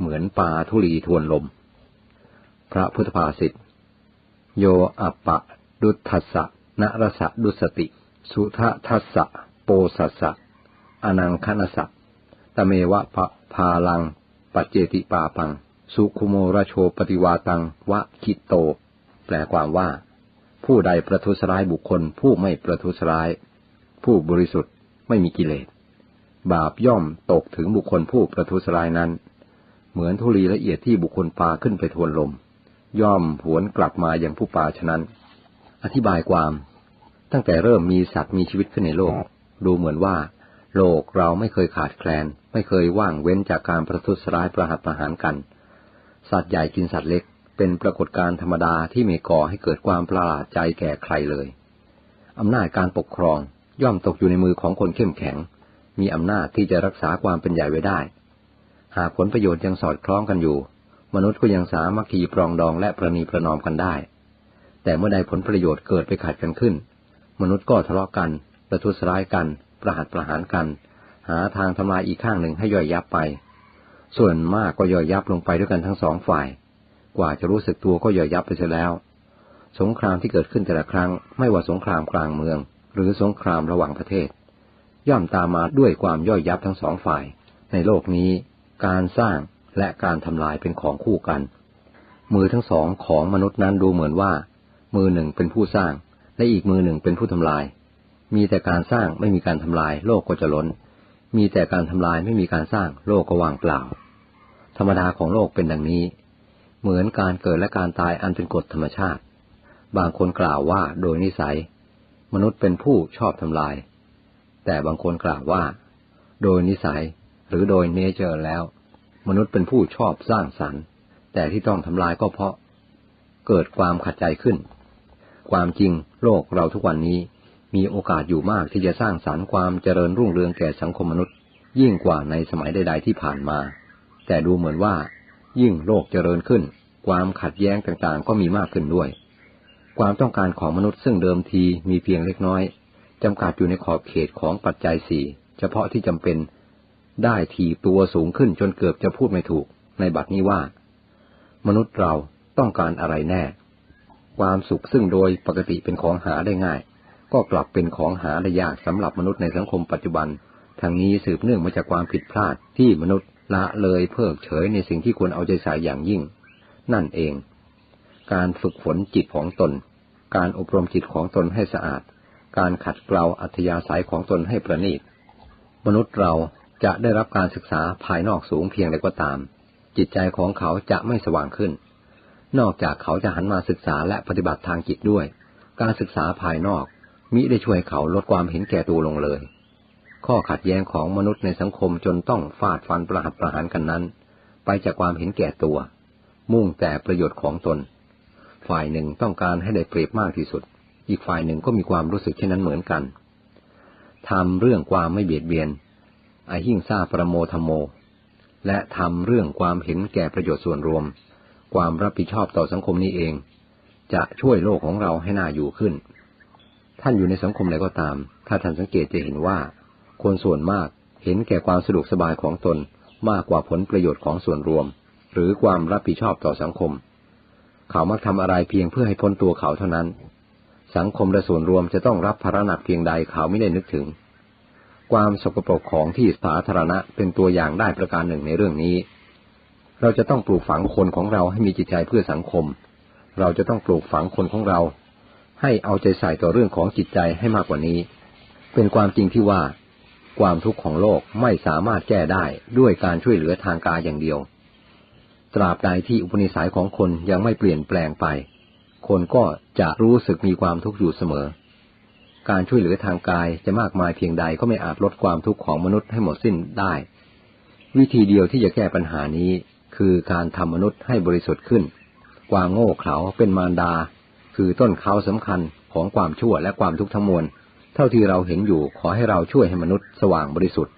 เหมือนปลาทุลีทวนลม พระพุทธภาษิต โยอัปปะ ดุทัสสะนรสะดุสติ สุททัสสะ โปสัสสะ อนังคณสะตะเมวะพะพาลัง ปัจเจติปาปัง สุคุโมระโชปฏิวาตัง วะคิโต แปลความว่า ผู้ใดประทุษร้ายบุคคล ผู้ไม่ประทุษร้าย ผู้บริสุทธิ์ไม่มีกิเลส บาปย่อมตกถึงบุคคลผู้ประทุษร้ายนั้น เหมือนธุลีละเอียดที่บุคคลปาขึ้นไปทวนลม ย่อมหวนกลับมาอย่างผู้ปาฉะนั้น อธิบายความ ตั้งแต่เริ่มมีสัตว์มีชีวิตขึ้นในโลก ดูเหมือนว่า โลกเราไม่เคยขาดแคลน ไม่เคยว่างเว้นจากการประทุษร้ายประหัตประหารกัน สัตว์ใหญ่กินสัตว์เล็ก เป็นปรากฏการณ์ธรรมดาที่ไม่ก่อให้เกิดความประหลาดใจแก่ใครเลยอำนาจการปกครองย่อมตกอยู่ในมือของคนเข้มแข็ง มีอำนาจที่จะรักษาความเป็นใหญ่ไว้ได้ หากผลประโยชน์ยังสอดคล้องกันอยู่ มนุษย์ก็ยังสามัคคีปรองดองและประนีประนอมกันได้ แต่เมื่อใดผลประโยชน์เกิดไปขัดกันขึ้น มนุษย์ก็ทะเลาะกันประทุษร้ายกัน ประหัตประหารกัน หาทางทำลายอีกข้างหนึ่งให้ย่อยยับไป ส่วนมากก็ย่อยยับลงไปด้วยกันทั้งสองฝ่าย กว่าจะรู้สึกตัวก็ย่อยยับไปเสียแล้ว สงครามที่เกิดขึ้นแต่ละครั้ง ไม่ว่าสงครามกลางเมือง หรือสงครามระหว่างประเทศ ย่อมตามมาด้วยความย่อยยับทั้งสองฝ่าย ในโลกนี้ การสร้างและการทำลายเป็นของคู่กัน มือทั้งสองของมนุษย์นั้นดูเหมือนว่า มือหนึ่งเป็นผู้สร้าง และอีกมือหนึ่งเป็นผู้ทำลาย มีแต่การสร้างไม่มีการทำลายโลกก็จะล้น มีแต่การทำลายไม่มีการสร้างโลกก็ว่างเปล่า ธรรมดาของโลกเป็นดังนี้ เหมือนการเกิดและการตายอันเป็นกฎธรรมชาติ บางคนกล่าวว่าโดยนิสัย มนุษย์เป็นผู้ชอบทำลาย แต่บางคนกล่าวว่า โดยนิสัย หรือโดยเนเจอร์แล้ว มนุษย์เป็นผู้ชอบสร้างสรรค์ แต่ที่ต้องทำลายก็เพราะ เกิดความขัดใจขึ้น ความจริงโลกเราทุกวันนี้มีโอกาสอยู่มากที่จะสร้างสรรค์ความเจริญรุ่งเรืองแก่สังคมมนุษย์ ยิ่งกว่าในสมัยใด ๆ ที่ผ่านมา แต่ดูเหมือนว่า ยิ่งโลกเจริญขึ้น ความขัดแย้งต่างๆ ก็มีมากขึ้นด้วย ความต้องการของมนุษย์ซึ่งเดิมทีมีเพียงเล็กน้อยจำกัดอยู่ในขอบเขตของปัจจัยสี่เฉพาะที่จำเป็น ได้ทีตัวสูงขึ้นจนเกือบจะพูดไม่ถูก ในบัดนี้ว่า มนุษย์เราต้องการอะไรแน่ ความสุขซึ่งโดยปกติเป็นของหาได้ง่าย ก็กลับเป็นของหาได้ยากสำหรับมนุษย์ในสังคมปัจจุบันทางนี้สืบเนื่องมาจากความผิดพลาดที่มนุษย์ละเลยเพิกเฉยในสิ่งที่ควรเอาใจใส่อย่างยิ่ง นั่นเอง การฝึกฝนจิตของตน การอบรมจิตของตนให้สะอาด การขัดเกลาอัธยาศัยของตนให้ประณีต มนุษย์เรา จะได้รับการศึกษาภายนอกสูงเพียงใดก็ตาม จิตใจของเขาจะไม่สว่างขึ้น นอกจากเขาจะหันมาศึกษาและปฏิบัติทางจิตด้วย การศึกษาภายนอกมิได้ช่วยเขาลดความเห็นแก่ตัวลงเลย ข้อขัดแย้งของมนุษย์ในสังคมจนต้องฟาดฟันประหัตประหารกันนั้น ไปจากความเห็นแก่ตัว มุ่งแต่ประโยชน์ของตน ฝ่ายหนึ่งต้องการให้ได้เปรียบมากที่สุด อีกฝ่ายหนึ่งก็มีความรู้สึกเช่นนั้นเหมือนกันทำเรื่องความไม่เบียดเบียน อหิงซาประโมธโม และทำเรื่องความเห็นแก่ประโยชน์ส่วนรวม ความรับผิดชอบต่อสังคมนี้เอง จะช่วยโลกของเราให้น่าอยู่ขึ้น ท่านอยู่ในสังคมใดก็ตาม ถ้าท่านสังเกตจะเห็นว่า คนส่วนมากเห็นแก่ความสะดวกสบายของตนมากกว่าผลประโยชน์ของส่วนรวม หรือความรับผิดชอบต่อสังคม เขามักทำอะไรเพียงเพื่อให้พ้นตัวเขาเท่านั้น สังคมและส่วนรวมจะต้องรับภาระหนักเพียงใดเขาไม่ได้นึกถึง ความสกปรกของที่สาธารณะเป็นตัวอย่างได้ประการหนึ่งในเรื่องนี้ เราจะต้องปลูกฝังคนของเราให้มีจิตใจเพื่อสังคม เราจะต้องปลูกฝังคนของเรา ให้เอาใจใส่ต่อเรื่องของจิตใจให้มากกว่านี้ เป็นความจริงที่ว่า ความทุกข์ของโลกไม่สามารถแก้ได้ด้วยการช่วยเหลือทางกายอย่างเดียว ตราบใดที่อุปนิสัยของคนยังไม่เปลี่ยนแปลงไป คนก็จะรู้สึกมีความทุกข์อยู่เสมอ การช่วยเหลือทางกายจะมากมายเพียงใดก็ไม่อาจลดความทุกข์ของมนุษย์ให้หมดสิ้นได้ วิธีเดียวที่จะแก้ปัญหานี้คือการทำมนุษย์ให้บริสุทธิ์ขึ้น ความโง่เขลาเป็นมารดา คือต้นเขาสำคัญของความชั่วและความทุกข์ทั้งมวล เท่าที่เราเห็นอยู่ขอให้เราช่วยให้มนุษย์สว่างบริสุทธิ์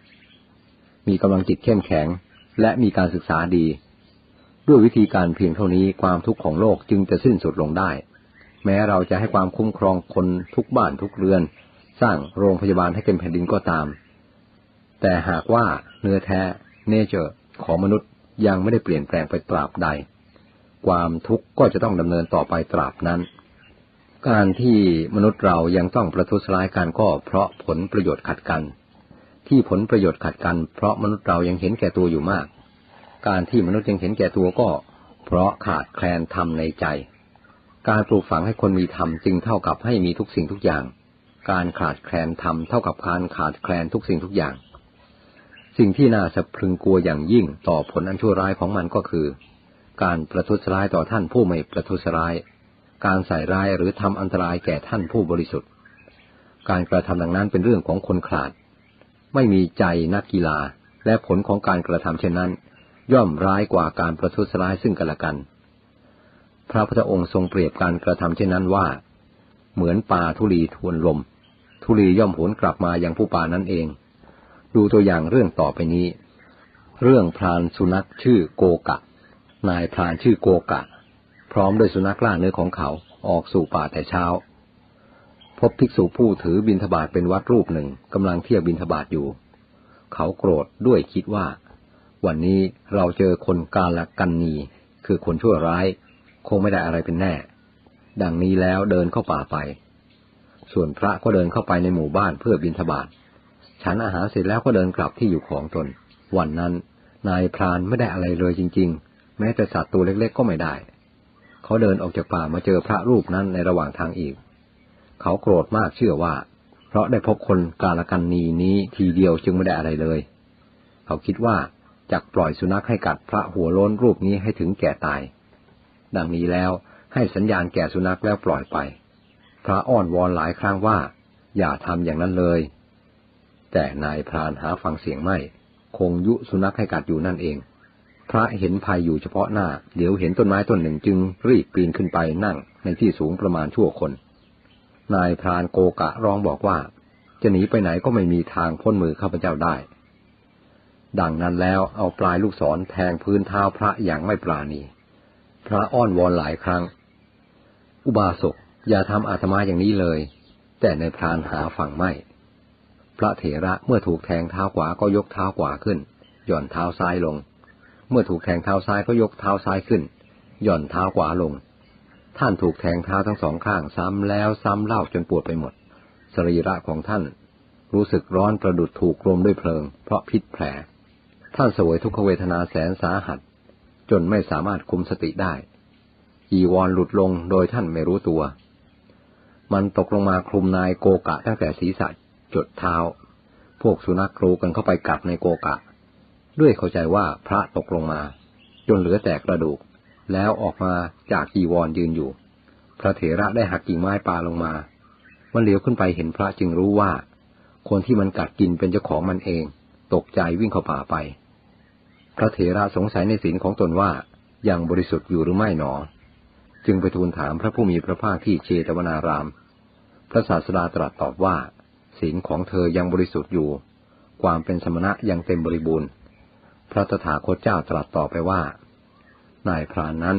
มีกำลังจิตเข้มแข็ง และมีการศึกษาดี ด้วยวิธีการเพียงเท่านี้ความทุกข์ของโลกจึงจะสิ้นสุดลงได้ แม้เราจะให้ความคุ้มครองคนทุกบ้านทุกเรือน สร้างโรงพยาบาลให้เต็มแผ่นดินก็ตาม แต่หากว่าเนื้อแท้เนเจอร์ของมนุษย์ยังไม่ได้เปลี่ยนแปลงไปตราบใด ความทุกข์ก็จะต้องดำเนินต่อไปตราบนั้น การที่มนุษย์เรายังต้องประทุษร้ายกันก็เพราะผลประโยชน์ขัดกัน ที่ผลประโยชน์ขัดกัน เพราะมนุษย์เรายังเห็นแก่ตัวอยู่มาก การที่มนุษย์ยังเห็นแก่ตัวก็ เพราะขาดแคลนธรรมในใจ การปลูกฝังให้คนมีธรรมจึงเท่ากับให้มีทุกสิ่งทุกอย่าง การขาดแคลนธรรมเท่ากับการขาดแคลนทุกสิ่งทุกอย่าง สิ่งที่น่าสะพรึงกลัวอย่างยิ่งต่อผลอันชั่วร้ายของมันก็คือ การประทุษร้ายต่อท่านผู้ไม่ประทุษร้าย การใส่ร้ายหรือทำอันตรายแก่ท่านผู้บริสุทธิ์ การกระทำดังนั้นเป็นเรื่องของคนขาด ไม่มีใจนักกีฬาและผลของการกระทำเช่นนั้น ย่อมร้ายกว่าการประทุษร้ายซึ่งกันและกัน พระพุทธองค์ทรงเปรียบการกระทำเช่นนั้นว่า เหมือนปลาทุลีทวนลม ทุลีย่อมผลกลับมาอยังผู้ปลานั่นเอง ดูตัวอย่างเรื่องต่อไปนี้ เรื่องพรานสุนัขชื่อโกกะ นายพรานชื่อโกกะ พร้อมด้วยสุนัขล่าเนื้อของเขาออกสู่ป่าแต่เช้า พบภิกษุผู้ถือบิณฑบาตเป็นวัดรูปหนึ่งกำลังเที่ยวบิณฑบาตอยู่ เขาโกรธด้วยคิดว่า วันนี้เราเจอคนกาลกันนีคือคนชั่วร้าย คงไม่ได้อะไรเป็นแน่ ดังนี้แล้วเดินเข้าป่าไป ส่วนพระก็เดินเข้าไปในหมู่บ้านเพื่อบิณฑบาตฉันอาหารเสร็จแล้วก็เดินกลับที่อยู่ของตน วันนั้นนายพรานไม่ได้อะไรเลยจริง ๆ แม้แต่สัตว์ตัวเล็กๆก็ไม่ได้ เขาเดินออกจากป่ามาเจอพระรูปนั้นในระหว่างทางอีก เขาโกรธมากเชื่อว่า เพราะได้พบคนกาลกันนีนี้ทีเดียวจึงไม่ได้อะไรเลย เขาคิดว่าจักปล่อยสุนัขให้กัดพระหัวโล้นรูปนี้ให้ถึงแก่ตาย ดังนี้แล้วให้สัญญาณแก่สุนัขแล้วปล่อยไป พระอ้อนวอนหลายครั้งว่า อย่าทำอย่างนั้นเลย แต่นายพรานหาฟังเสียงไม่ คงยุสุนัขให้กัดอยู่นั่นเอง พระเห็นภัยอยู่เฉพาะหน้า เดี๋ยวเห็นต้นไม้ต้นหนึ่งจึงรีบปีนขึ้นไปนั่งในที่สูงประมาณชั่วคน นายพรานโกกะร้องบอกว่า จะหนีไปไหนก็ไม่มีทางพ้นมือข้าพเจ้าได้ ดังนั้นแล้วเอาปลายลูกศรแทงพื้นเท้าพระอย่างไม่ปราณี พระอ้อนวอนหลายครั้ง อุบาสกอย่าทำอาตมาอย่างนี้เลย แต่ในพรานหาฝั่งไม่ พระเถระเมื่อถูกแทงเท้าขวาก็ยกเท้าขวาขึ้น หย่อนเท้าซ้ายลง เมื่อถูกแทงเท้าซ้ายก็ยกเท้าซ้ายขึ้น หย่อนเท้าขวาลง ท่านถูกแทงเท้าทั้งสองข้างซ้ำแล้วซ้ำเล่าจนปวดไปหมด สรีระของท่านรู้สึกร้อนประดุดถูกกลมด้วยเพลิง เพราะพิษแผล ท่านสวยทุกขเวทนาแสนสาหัส จนไม่สามารถคุมสติได้ อีวรหลุดลงโดยท่านไม่รู้ตัว มันตกลงมาคลุมนายโกกะตั้งแต่ศีรษะจดเท้า พวกสุนัขกรูกันเข้าไปกัดในโกกะ ด้วยเข้าใจว่าพระตกลงมา จนเหลือแต่กระดูก แล้วออกมาจากกีวรยืนอยู่ พระเถระได้หักกิ่งไม้ปลาลงมา มันเหลียวขึ้นไปเห็นพระจึงรู้ว่า คนที่มันกัดกินเป็นเจ้าของมันเอง ตกใจวิ่งเข้าป่าไป พระเถระสงสัยในศีลของตนว่ายังบริสุทธิ์อยู่หรือไม่หนอ จึงไปทูลถามพระผู้มีพระภาคที่เชตวนาราม พระศาสดาตรัสตอบว่า ศีลของเธอยังบริสุทธิ์อยู่ ความเป็นสมณะยังเต็มบริบูรณ์ พระตถาคตเจ้าตรัสต่อไปว่า นายพรานนั้น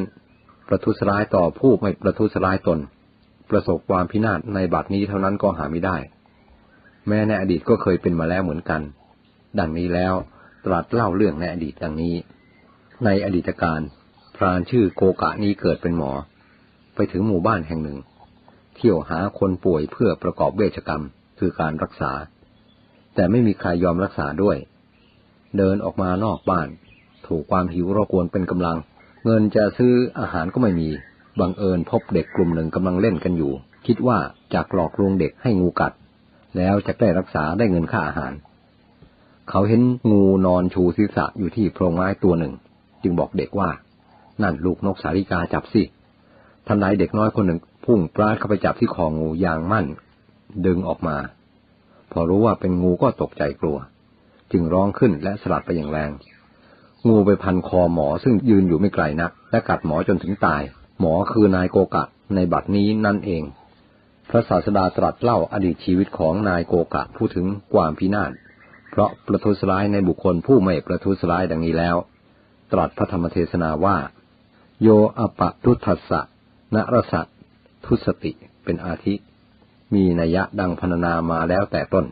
ประทุษร้ายต่อผู้ไม่ประทุษร้ายตน ประสบความพินาศในบัดนี้เท่านั้นก็หาไม่ได้ แม้ในอดีตก็เคยเป็นมาแล้วเหมือนกัน ดังนี้แล้ว ตรัสเล่าเรื่องในอดีตดังนี้ ในอดีตการพรานชื่อโกกะนี้เกิดเป็นหมอ ไปถึงหมู่บ้านแห่งหนึ่ง เที่ยวหาคนป่วยเพื่อประกอบเวชกรรมคือการรักษา แต่ไม่มีใครยอมรักษาด้วย เดินออกมานอกบ้าน ถูกความหิวรบกวนเป็นกำลัง เงินจะซื้ออาหารก็ไม่มีบังเอิญพบเด็กกลุ่มหนึ่งกำลังเล่นกันอยู่ คิดว่าจากหลอกลวงเด็กให้งูกัด แล้วจะได้รักษาได้เงินค่าอาหาร เขาเห็นงูนอนชูศีรษะอยู่ที่โพรงไม้ตัวหนึ่ง จึงบอกเด็กว่า นั่นลูกนกสาริกาจับสิทันใดเด็กน้อยคนหนึ่งพุ่งปราดเข้าไปจับที่คองูอย่างมั่น ดึงออกมา พอรู้ว่าเป็นงูก็ตกใจกลัว จึงร้องขึ้นและสลัดไปอย่างแรง งูไปพันคอหมอซึ่งยืนอยู่ไม่ไกลนัก และกัดหมอจนถึงตาย หมอคือนายโกกะในบัดนี้นั่นเอง พระศาสดาตรัสเล่าอดีตชีวิตของนายโกกะพูดถึงความพินาศ เพราะประทุษร้ายในบุคคลผู้ไม่ประทุษร้ายดังนี้แล้ว ตรัสพระธรรมเทศนาว่า โยอปะทุทัสสะนรสะทุสติเป็นอาทิ มีนัยยะดังพรรณนามาแล้วแต่ต้น